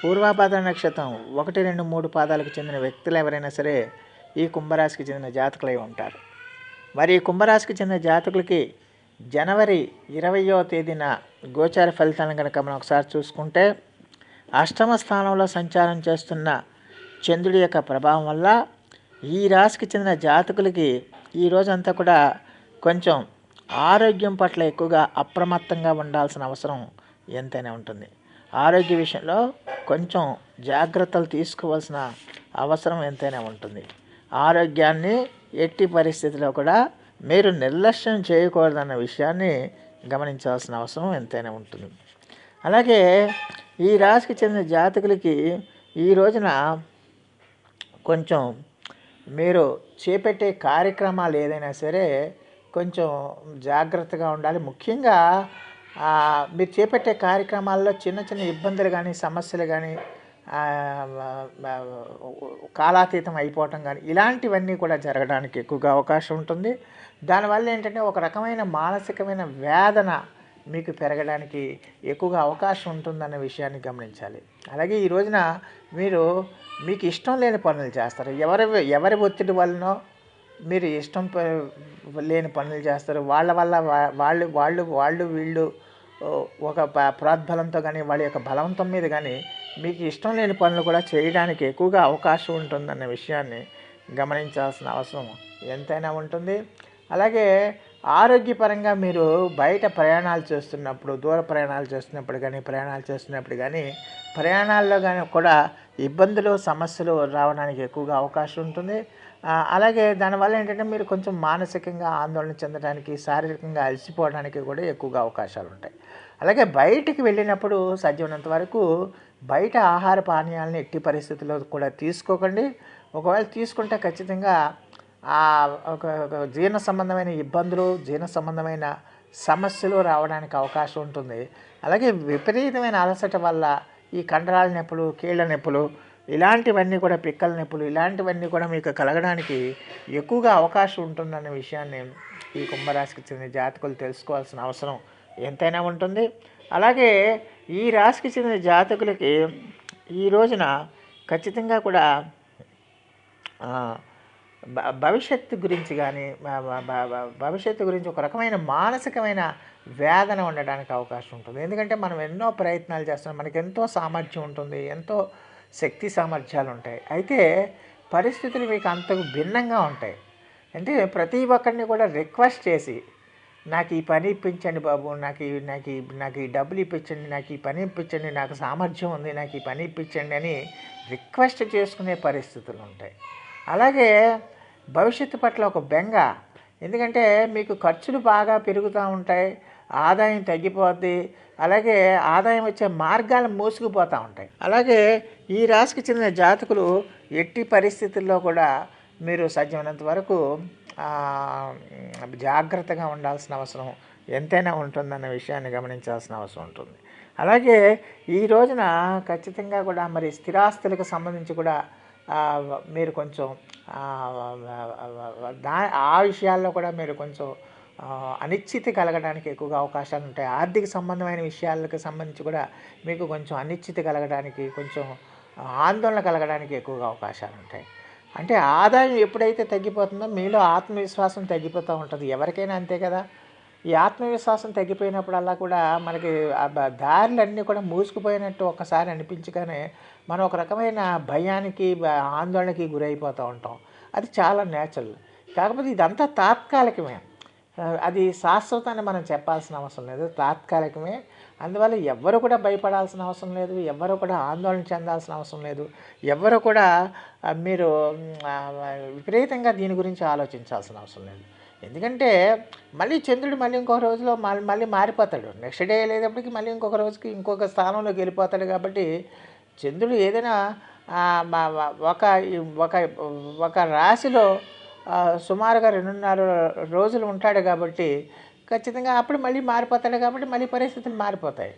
పూర్వాపాద నక్షత్రం ఒకటి రెండు మూడు పాదాలకు చెందిన వ్యక్తులు ఎవరైనా సరే ఈ కుంభరాశికి చెందిన జాతకులై ఉంటారు. మరి ఈ కుంభరాశికి చెందిన జాతకులకి జనవరి ఇరవయో తేదీన గోచార ఫలితాలను కనుక మనం ఒకసారి చూసుకుంటే అష్టమ స్థానంలో సంచారం చేస్తున్న చంద్రుడి యొక్క ప్రభావం వల్ల ఈ రాశికి చెందిన జాతకులకి ఈ రోజంతా కూడా కొంచెం ఆరోగ్యం పట్ల ఎక్కువగా అప్రమత్తంగా ఉండాల్సిన అవసరం ఎంతైనా ఉంటుంది. ఆరోగ్య విషయంలో కొంచెం జాగ్రత్తలు తీసుకోవాల్సిన అవసరం ఎంతైనా ఉంటుంది. ఆరోగ్యాన్ని ఎట్టి పరిస్థితిలో కూడా మీరు నిర్లక్ష్యం చేయకూడదన్న విషయాన్ని గమనించాల్సిన అవసరం ఎంతైనా ఉంటుంది. అలాగే ఈ రాశికి చెందిన జాతకులకి ఈ రోజున కొంచెం మీరు చేపట్టే కార్యక్రమాలు ఏదైనా సరే కొంచెం జాగ్రత్తగా ఉండాలి. ముఖ్యంగా మీరు చేపట్టే కార్యక్రమాల్లో చిన్న చిన్న ఇబ్బందులు కానీ సమస్యలు కానీ కాలాతీతం అయిపోవటం కానీ ఇలాంటివన్నీ కూడా జరగడానికి ఎక్కువగా అవకాశం ఉంటుంది. దానివల్ల ఏంటంటే ఒక రకమైన మానసికమైన వేదన మీకు పెరగడానికి ఎక్కువగా అవకాశం ఉంటుందన్న విషయాన్ని గమనించాలి. అలాగే ఈ రోజున మీరు మీకు ఇష్టం లేని పనులు చేస్తారు. ఎవరి ఎవరి ఒత్తిడి వలనో మీరు ఇష్టం లేని పనులు చేస్తారు. వాళ్ళ వల్ల వాళ్ళు వాళ్ళు వాళ్ళు వీళ్ళు ఒక ప- ప్రోద్బలంతో కానీ వాళ్ళ యొక్క బలవంతం మీద కానీ మీకు ఇష్టం లేని పనులు కూడా చేయడానికి ఎక్కువగా అవకాశం ఉంటుందన్న విషయాన్ని గమనించాల్సిన అవసరం ఎంతైనా ఉంటుంది. అలాగే ఆరోగ్యపరంగా మీరు బయట ప్రయాణాలు చేస్తున్నప్పుడు దూర ప్రయాణాలు చేస్తున్నప్పుడు కానీ ప్రయాణాలు చేస్తున్నప్పుడు కానీ ప్రయాణాల్లో కానీ కూడా ఇబ్బందులు సమస్యలు రావడానికి ఎక్కువగా అవకాశం ఉంటుంది. అలాగే దానివల్ల ఏంటంటే మీరు కొంచెం మానసికంగా ఆందోళన చెందడానికి శారీరకంగా అలసిపోవడానికి కూడా ఎక్కువగా అవకాశాలు ఉంటాయి. అలాగే బయటికి వెళ్ళినప్పుడు సాధ్యమైనంత వరకు బయట ఆహార పానీయాలను ఎట్టి పరిస్థితుల్లో కూడా తీసుకోకండి. ఒకవేళ తీసుకుంటే ఖచ్చితంగా ఆ ఒక ఒక జీర్ణ సంబంధమైన ఇబ్బందులు జీర్ణ సంబంధమైన సమస్యలు రావడానికి అవకాశం ఉంటుంది. అలాగే విపరీతమైన అలసట వల్ల ఈ కండరాల నొప్పులు కీళ్ళ నొప్పులు ఇలాంటివన్నీ కూడా పిక్కల నొప్పులు ఇలాంటివన్నీ కూడా మీకు కలగడానికి ఎక్కువగా అవకాశం ఉంటుందన్న విషయాన్ని ఈ కుంభరాశికి చెందిన జాతకులు తెలుసుకోవాల్సిన అవసరం ఎంతైనా ఉంటుంది. అలాగే ఈ రాశికి చెందిన జాతకులకి ఈ రోజున ఖచ్చితంగా కూడా భవిష్యత్తు గురించి కానీ భవిష్యత్తు గురించి ఒక రకమైన మానసికమైన వేదన ఉండడానికి అవకాశం ఉంటుంది. ఎందుకంటే మనం ఎన్నో ప్రయత్నాలు చేస్తున్నాం. మనకి ఎంతో సామర్థ్యం ఉంటుంది ఎంతో శక్తి సామర్థ్యాలు ఉంటాయి. అయితే పరిస్థితులు మీకు అంతకు భిన్నంగా ఉంటాయి. అంటే ప్రతి ఒక్కరిని కూడా రిక్వెస్ట్ చేసి నాకు ఈ పని ఇప్పించండి బాబు నాకు ఈ నాకు ఈ నాకు ఈ డబ్బులు ఇప్పించండి నాకు ఈ పని ఇప్పించండి నాకు సామర్థ్యం ఉంది నాకు ఈ పని ఇప్పించండి అని రిక్వెస్ట్ చేసుకునే పరిస్థితులు ఉంటాయి. అలాగే భవిష్యత్తు పట్ల ఒక బెంగ. ఎందుకంటే మీకు ఖర్చులు బాగా పెరుగుతూ ఉంటాయి ఆదాయం తగ్గిపోద్ది అలాగే ఆదాయం వచ్చే మార్గాలు మూసుకుపోతూ ఉంటాయి. అలాగే ఈ రాశికి చెందిన జాతకులు ఎట్టి పరిస్థితుల్లో కూడా మీరు సాధ్యమైనంత వరకు జాగ్రత్తగా ఉండాల్సిన అవసరం ఎంతైనా ఉంటుందన్న విషయాన్ని గమనించాల్సిన అవసరం ఉంటుంది. అలాగే ఈ రోజున ఖచ్చితంగా కూడా మరి స్థిరాస్తులకు సంబంధించి కూడా మీరు కొంచెం దా ఆ విషయాల్లో కూడా మీరు కొంచెం అనిశ్చితి కలగడానికి ఎక్కువగా అవకాశాలు ఉంటాయి. ఆర్థిక సంబంధమైన విషయాలకు సంబంధించి కూడా మీకు కొంచెం అనిశ్చితి కలగడానికి కొంచెం ఆందోళన కలగడానికి ఎక్కువగా అవకాశాలు ఉంటాయి. అంటే ఆదాయం ఎప్పుడైతే తగ్గిపోతుందో మీలో ఆత్మవిశ్వాసం తగ్గిపోతూ ఉంటుంది. ఎవరికైనా అంతే కదా? ఈ ఆత్మవిశ్వాసం తగ్గిపోయినప్పుడల్లా కూడా మనకి ఆ దారులన్నీ కూడా మూసుకుపోయినట్టు ఒకసారి అనిపించగానే మనం ఒక రకమైన భయానికి ఆందోళనకి గురైపోతూ ఉంటాం. అది చాలా నేచురల్ కాకపోతే ఇదంతా తాత్కాలికమే. అది శాశ్వతాన్ని మనం చెప్పాల్సిన అవసరం లేదు. తాత్కాలికమే. అందువల్ల ఎవ్వరు కూడా భయపడాల్సిన అవసరం లేదు. ఎవ్వరు కూడా ఆందోళన చెందాల్సిన అవసరం లేదు. ఎవ్వరు కూడా మీరు విపరీతంగా దీని గురించి ఆలోచించాల్సిన అవసరం లేదు. ఎందుకంటే మళ్ళీ చంద్రుడు మళ్ళీ ఇంకొక రోజులో మళ్ళీ మళ్ళీ మారిపోతాడు. నెక్స్ట్ డే లేనప్పటికి మళ్ళీ ఇంకొక రోజుకి ఇంకొక స్థానంలోకి వెళ్ళిపోతాడు కాబట్టి చంద్రుడు ఏదైనా ఒక ఒక ఒక రాశిలో సుమారుగా రెండున్నర రోజులు ఉంటాడు కాబట్టి ఖచ్చితంగా అప్పుడు మళ్ళీ మారిపోతాడు కాబట్టి మళ్ళీ పరిస్థితులు మారిపోతాయి.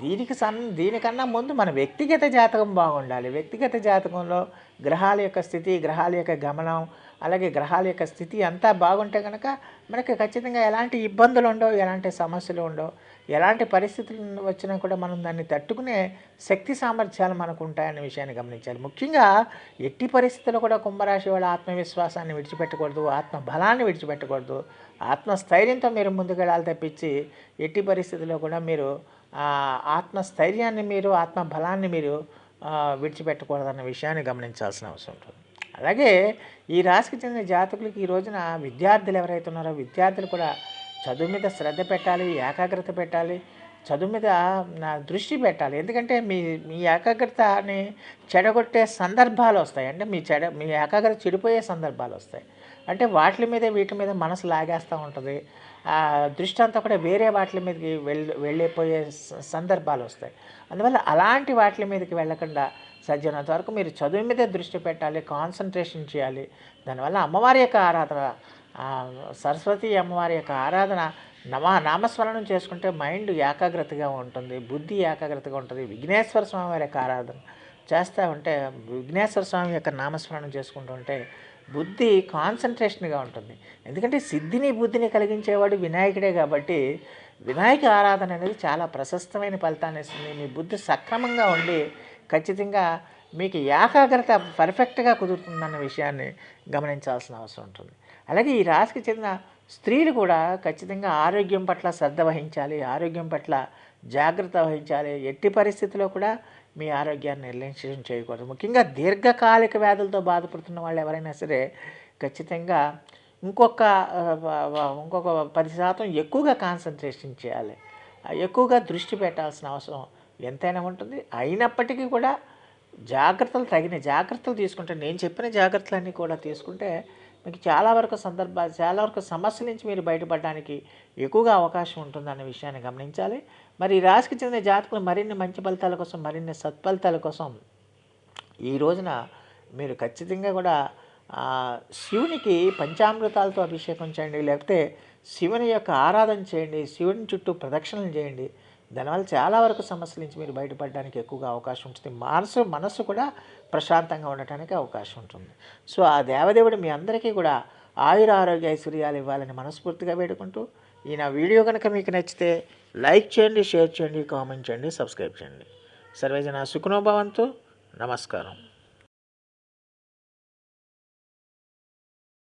దీనికి సన్ దీనికన్నా ముందు మన వ్యక్తిగత జాతకం బాగుండాలి. వ్యక్తిగత జాతకంలో గ్రహాల యొక్క స్థితి గ్రహాల యొక్క గమనం అలాగే గ్రహాల యొక్క స్థితి అంతా బాగుంటే కనుక మనకి ఖచ్చితంగా ఎలాంటి ఇబ్బందులు ఉండవు ఎలాంటి సమస్యలు ఉండవు. ఎలాంటి పరిస్థితులు వచ్చినా కూడా మనం దాన్ని తట్టుకునే శక్తి సామర్థ్యాలు మనకు ఉంటాయనే విషయాన్ని గమనించాలి. ముఖ్యంగా ఎట్టి పరిస్థితుల్లో కూడా కుంభరాశి వాళ్ళ ఆత్మవిశ్వాసాన్ని విడిచిపెట్టకూడదు ఆత్మ బలాన్ని విడిచిపెట్టకూడదు ఆత్మస్థైర్యంతో మీరు ముందుకెళ్ళాలి తప్పించి ఎట్టి పరిస్థితుల్లో కూడా మీరు ఆత్మస్థైర్యాన్ని మీరు ఆత్మ బలాన్ని మీరు విడిచిపెట్టకూడదన్న విషయాన్ని గమనించాల్సిన అవసరం ఉంటుంది. అలాగే ఈ రాశికి చెందిన జాతకులకి ఈ రోజున విద్యార్థులు ఎవరైతే ఉన్నారో విద్యార్థులు కూడా చదువు మీద శ్రద్ధ పెట్టాలి ఏకాగ్రత పెట్టాలి చదువు మీద నా దృష్టి పెట్టాలి. ఎందుకంటే మీ మీ ఏకాగ్రతని చెడగొట్టే సందర్భాలు వస్తాయి. అంటే మీ చెడ మీ ఏకాగ్రత చెడిపోయే సందర్భాలు వస్తాయి. అంటే వాటి మీద వీటి మీద మనసు లాగేస్తూ ఉంటుంది. ఆ దృష్టి అంతా కూడా వేరే వాటి మీదకి వెళ్ళి వెళ్ళిపోయే సందర్భాలు వస్తాయి. అందువల్ల అలాంటి వాటి మీదకి వెళ్ళకుండా సజ్జనంత వరకు మీరు చదువు మీదే దృష్టి పెట్టాలి కాన్సన్ట్రేషన్ చేయాలి. దానివల్ల అమ్మవారి యొక్క ఆరాధన సరస్వతి అమ్మవారి యొక్క ఆరాధన నమ నామస్మరణం చేసుకుంటే మైండ్ ఏకాగ్రతగా ఉంటుంది బుద్ధి ఏకాగ్రతగా ఉంటుంది. విఘ్నేశ్వర స్వామి వారి యొక్క ఆరాధన చేస్తూ ఉంటే విఘ్నేశ్వర స్వామి యొక్క నామస్మరణం చేసుకుంటూ ఉంటే బుద్ధి కాన్సన్ట్రేషన్గా ఉంటుంది. ఎందుకంటే సిద్ధిని బుద్ధిని కలిగించేవాడు వినాయకుడే కాబట్టి వినాయక ఆరాధన అనేది చాలా ప్రశస్తమైన ఫలితాన్ని ఇస్తుంది. మీ బుద్ధి సక్రమంగా ఉండి ఖచ్చితంగా మీకు ఏకాగ్రత పర్ఫెక్ట్గా కుదురుతుందన్న విషయాన్ని గమనించాల్సిన అవసరం ఉంటుంది. అలాగే ఈ రాశికి చెందిన స్త్రీలు కూడా ఖచ్చితంగా ఆరోగ్యం పట్ల శ్రద్ధ వహించాలి ఆరోగ్యం పట్ల జాగ్రత్త వహించాలి. ఎట్టి పరిస్థితిలో కూడా మీ ఆరోగ్యాన్ని నిర్లక్ష్యం చేయకూడదు. ముఖ్యంగా దీర్ఘకాలిక వ్యాధులతో బాధపడుతున్న వాళ్ళు ఎవరైనా సరే ఖచ్చితంగా ఇంకొక ఇంకొక పది శాతం ఎక్కువగా కాన్సన్ట్రేషన్ చేయాలి. ఎక్కువగా దృష్టి పెట్టాల్సిన అవసరం ఎంతైనా ఉంటుంది. అయినప్పటికీ కూడా జాగ్రత్తలు తగిన జాగ్రత్తలు తీసుకుంటే నేను చెప్పిన జాగ్రత్తలన్నీ కూడా తీసుకుంటే మీకు చాలా వరకు సందర్భాలు చాలా వరకు సమస్యల నుంచి మీరు బయటపడడానికి ఎక్కువగా అవకాశం ఉంటుందన్న విషయాన్ని గమనించాలి. మరి ఈ రాశికి చెందిన జాతకులు మరిన్ని మంచి ఫలితాల కోసం మరిన్ని సత్ఫలితాల కోసం ఈ రోజున మీరు ఖచ్చితంగా కూడా శివునికి పంచామృతాలతో అభిషేకం చేయండి. లేకపోతే శివుని యొక్క ఆరాధన చేయండి. శివుని చుట్టూ ప్రదక్షిణలు చేయండి. దానివల్ల చాలా వరకు సమస్యల నుంచి మీరు బయటపడడానికి ఎక్కువగా అవకాశం ఉంటుంది. మనసు మనస్సు కూడా ప్రశాంతంగా ఉండటానికి అవకాశం ఉంటుంది. సో ఆ దేవదేవుడు మీ అందరికీ కూడా ఆయుర ఆరోగ్య ఐశ్వర్యాలు ఇవ్వాలని మనస్ఫూర్తిగా వేడుకుంటూ ఈ నా వీడియో కనుక మీకు నచ్చితే లైక్ చేయండి షేర్ చేయండి కామెంట్ చేయండి సబ్స్క్రైబ్ చేయండి. సర్వేజన సుఖనోభవంతు నమస్కారం.